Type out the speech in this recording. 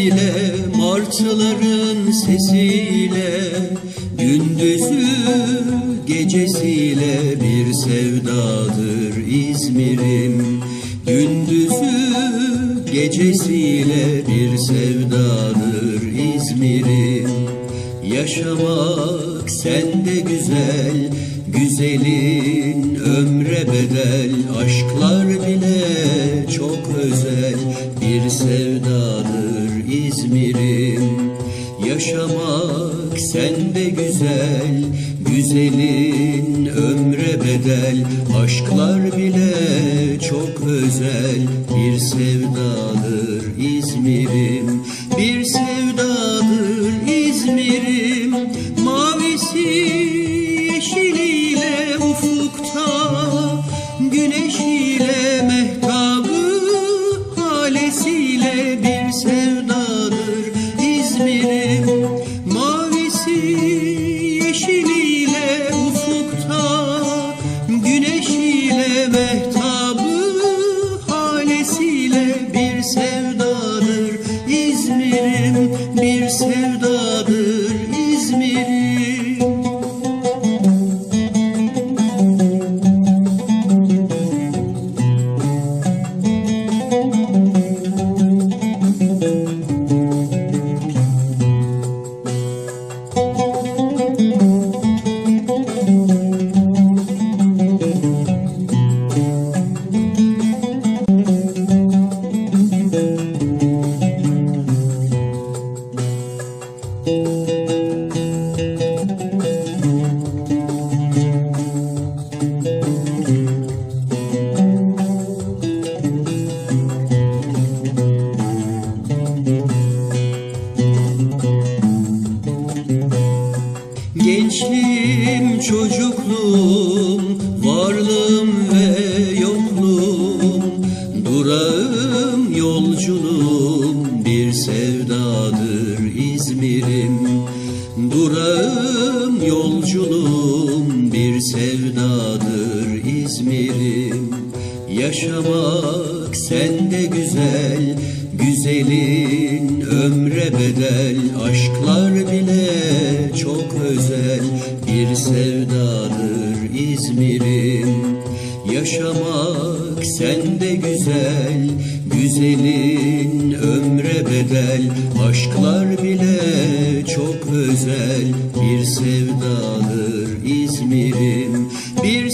Deniziyle Martıların sesiyle Gündüzü gecesiyle Bir sevdadır İzmir'im. Gündüzü gecesiyle Bir sevdadır İzmir'im. Yaşamak sende güzel Güzelin ömre bedel Aşklar bile İzmir'im Yaşamak sende güzel Güzelin ömre bedel. Aşklar bile çok özel. Bir sevdadır İzmir'im Bir sevdadır İzmir'im. Mavisi yeşiliyle ufukta Güneşiyle mehtabı halesiyle bir sevdadır bir sevdadır Gençliğim, çocukluğum, varlığım ve yokluğum Durağım, yolculuğum bir sevdadır İzmir'im. Durağım, yolculuğum bir sevdadır İzmir'im. Yaşamak sende güzel Güzelin ömre bedel Aşklar bile çok özel Bir sevdadır İzmir'im. Yaşamak sende güzel Güzelin ömre bedel. Aşklar bile çok özel Bir sevdadır İzmir'im. Bir